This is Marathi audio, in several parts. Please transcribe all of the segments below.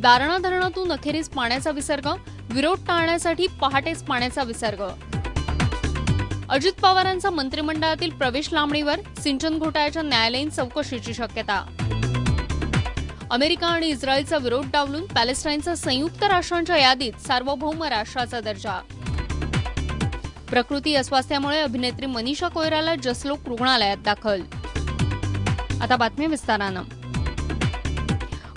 दारणा धरणातून अखेरीस पाण्याचा विसर्ग विरोध टाळण्यासाठी पहाटेच पाण्याचा विसर्ग. अजित पवारांचा मंत्रिमंडळातील प्रवेश लांबणीवर सिंचन घोटाळ्याच्या न्यायालयीन चौकशीची शक्यता. अमेरिका आणि इस्रायलचा विरोध डावलून पॅलेस्टाईनचा संयुक्त राष्ट्रांच्या यादीत सार्वभौम राष्ट्राचा दर्जा. प्रकृती अस्वास्थ्यामुळे अभिनेत्री मनीषा कोयराला जसलोक रुग्णालयात दाखल. आता बातमी विस्तारानं.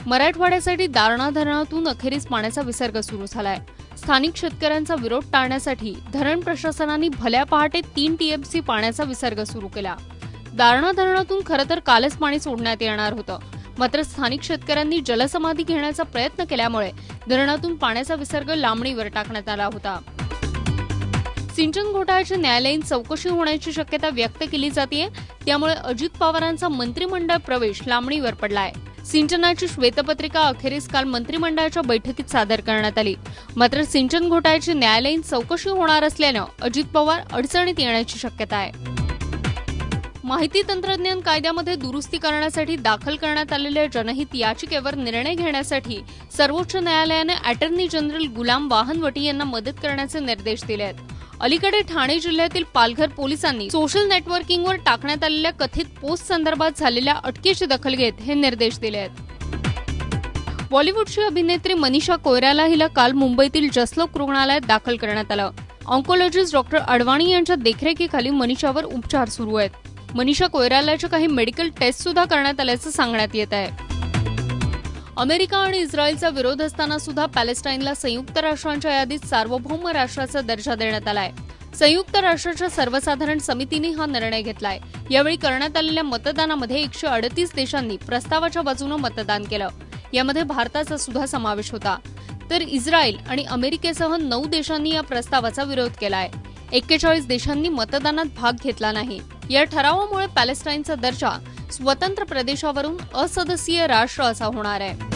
मराठवाड्यासाठी दारणा धरणातून अखेरीस पाण्याचा विसर्ग सुरू झालाय. स्थानिक शेतकऱ्यांचा विरोध टाळण्यासाठी धरण प्रशासनाने भल्या पहाटे तीन टीएमसी पाण्याचा विसर्ग सुरू केला. दारणा धरणातून खरं तर कालच पाणी सोडण्यात येणार होतं. मात्र स्थानिक शेतकऱ्यांनी जलसमाधी घेण्याचा प्रयत्न केल्यामुळे धरणातून पाण्याचा विसर्ग लांबणीवर टाकण्यात आला होता. सिंचन घोटाळ्याची न्यायालयीन चौकशी होण्याची शक्यता व्यक्त केली जाते त्यामुळे अजित पवारांचा मंत्रिमंडळ प्रवेश लांबणीवर पडलाय. सिंचनाची श्वेतपत्रिका अखेरीस काल मंत्रिमंडळाच्या बैठकीत सादर करण्यात आली. मात्र सिंचन घोटाळ्याची न्यायालयीन चौकशी होणार असल्यानं अजित पवार अडचणीत येण्याची शक्यता आहे. माहिती तंत्रज्ञान कायद्यामध्ये दुरुस्ती करण्यासाठी दाखल करण्यात आलेल्या जनहित याचिकेवर निर्णय घेण्यासाठी सर्वोच्च न्यायालयाने अटर्नी जनरल गुलाम वाहनवटी यांना मदत करण्याचे निर्देश दिले आहेत. अलीकडे ठाणे जिल्ह्यातील पालघर पोलिसांनी सोशल नेटवर्किंगवर टाकण्यात आलेल्या कथित पोस्ट संदर्भात झालेल्या अटकेची दखल घेत हे निर्देश दिले आहेत. बॉलिवूडची अभिनेत्री मनीषा कोयराला हिला काल मुंबईतील जसलोक रुग्णालयात दाखल करण्यात आलं. ऑन्कोलॉजिस्ट डॉक्टर अडवाणी यांच्या देखरेखीखाली मनीषावर उपचार सुरू आहेत. मनीषा कोयरालाच्या काही मेडिकल टेस्ट सुद्धा करण्यात आल्याचं सांगण्यात येत आहे. अमेरिका आणि इस्रायलचा विरोध असताना सुद्धा पॅलेस्टाईनला संयुक्त राष्ट्रांच्या यादीत सार्वभौम राष्ट्राचा दर्जा देण्यात आलाय. संयुक्त राष्ट्राच्या सर्वसाधारण समितीने हा निर्णय घेतलाय. यावेळी करण्यात आलेल्या मतदानामध्ये एकशे अडतीस देशांनी प्रस्तावाच्या बाजूनं मतदान केलं. यामध्ये भारताचा सुद्धा समावेश होता. तर इस्रायल आणि अमेरिकेसह नऊ देशांनी या प्रस्तावाचा विरोध केलाय. एक्केचाळीस देशांनी मतदानात भाग घेतला नाही. या ठरावामुळे पॅलेस्टाईनचा दर्जा स्वतंत्र प्रदेशावरून असदस्यीय राष्ट्र असा होणार आहे.